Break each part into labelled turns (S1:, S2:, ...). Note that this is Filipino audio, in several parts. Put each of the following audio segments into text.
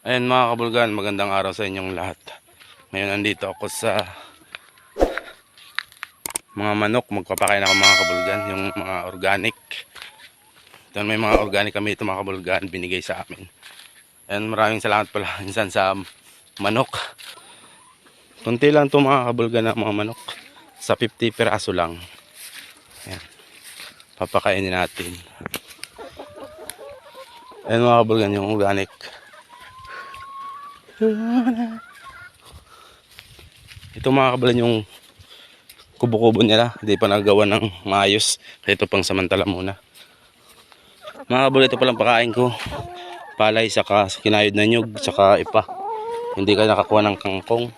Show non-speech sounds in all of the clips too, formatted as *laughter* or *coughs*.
S1: Ayan mga kabulgan, magandang araw sa inyong lahat. Ngayon nandito ako sa mga manok. Magpapakain ako mga kabulgan, yung mga organic. Ito may mga organic kami ito mga kabulgan, binigay sa amin. Ayan maraming salamat pala *laughs* insan sa manok. Kunti lang ito mga kabulgan ng mga manok. Sa 50 peraso lang. Ayan. Papakainin natin. Ayan mga kabulgan yung organic. Ito mga kabalan yung kubo-kubo nila. Hindi pa nagawa ng maayos. Kaya ito pang samantala muna. Mga kabalan, ito palang pakain ko. Palay, saka kinayod na nyug, saka ipa. Hindi ka nakakuha ng kangkong.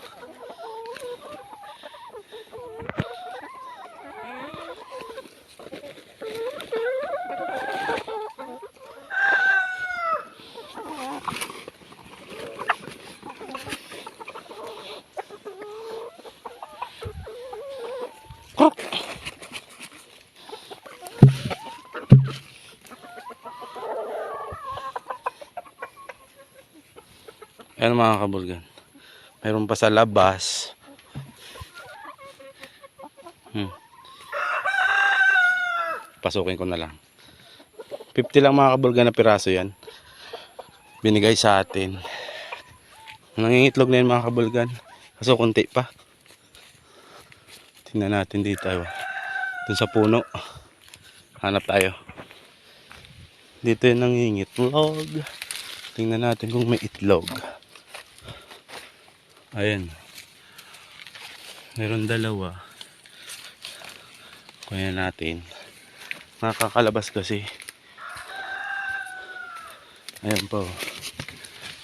S1: Ayan mga kabulgan. Mayroon pa sa labas. Hmm. Pasukin ko na lang. 50 lang mga kabulgan na piraso yan. Binigay sa atin. Nangingitlog na yun mga kabulgan. Kaso konti pa. Tingnan natin dito. Dun sa puno. Hanap tayo. Dito yung nangingitlog. Tingnan natin kung may itlog. Ayan. Meron dalawa. Kuya natin. Nakakalabas kasi. Ayan po.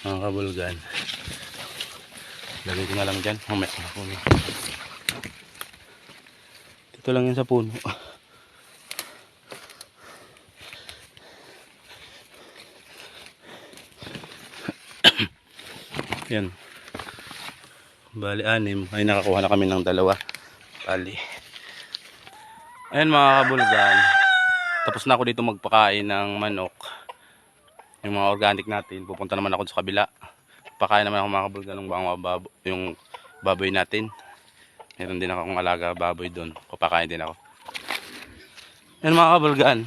S1: Mga kabulgan. Lagay ko na lang dyan. Mamaya na. Dito lang yan sa puno. *coughs* yan. Bali, anim. Ay, nakakuha na kami ng dalawa. Bali. Ayan mga kabulgan. Tapos na ako dito magpakain ng manok. Yung mga organic natin. Pupunta naman ako sa kabila. Pakain naman ako mga kabulgan ng yung baboy natin. Meron din akong alaga baboy doon. Papakain din ako. Yan mga kabulgan.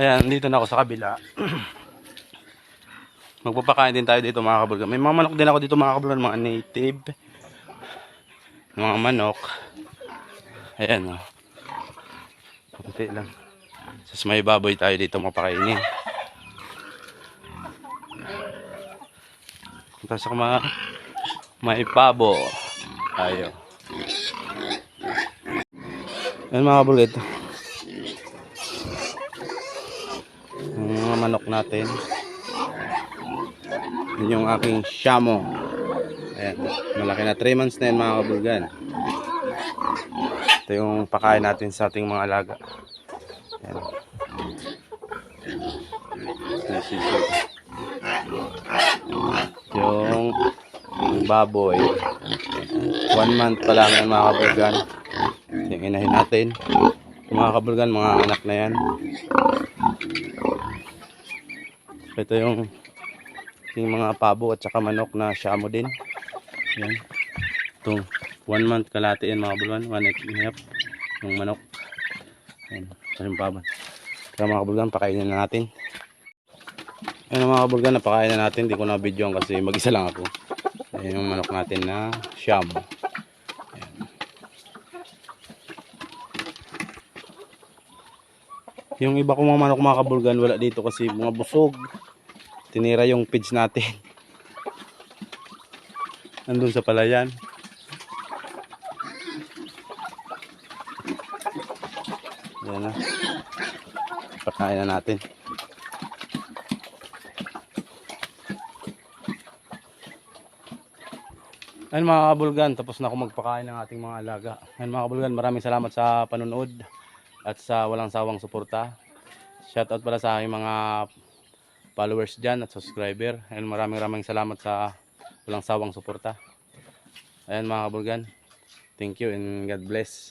S1: Ayan, dito na ako sa kabila. *clears throat* Magpapakain din tayo dito mga kabulgan. May mga manok din ako dito mga kabulgan. Mga native. Mga manok. Ayan o. Oh. Kunti lang. Tapos may baboy tayo dito mapakainin. Tapos ako mga may pabo. Tayo. Ayan mga ito. Yung mga manok natin. Yun yung aking shamo. Ayan. Malaki na 3 months na yan mga kabulgan. Ito yung pakain natin sa ating mga alaga. Ayan. Yung, baboy. One month pa lang yan mga kabulgan. Yung inahin natin. Mga kabulgan, mga anak na yan. Ito yung yung mga pabo at saka manok na shamo din. Yan. Itong one month kalati yan mga bulwan. One and a half. Yung manok. Yan. Pabo. Kaya mga kabulgan, pakainin na natin. Ayan mga kabulgan, napakain na natin. Hindi ko na video kasi mag-isa lang ako. Ayan yung manok natin na shamo. Yung iba kong mga manok mga kabulgan, wala dito kasi mga busog. Tinira yung pids natin. *laughs* Nandun sa palayan. Yan na. Pakain na natin. Ayun mga kabulgan, tapos na ako magpakain ng ating mga alaga. Ayun mga kabulgan, maraming salamat sa panonood at sa walang sawang suporta. Shoutout pala sa aking mga followers dyan at subscriber. And maraming maraming salamat sa walang sawang suporta. Ayan mga kabulgan. Thank you and God bless.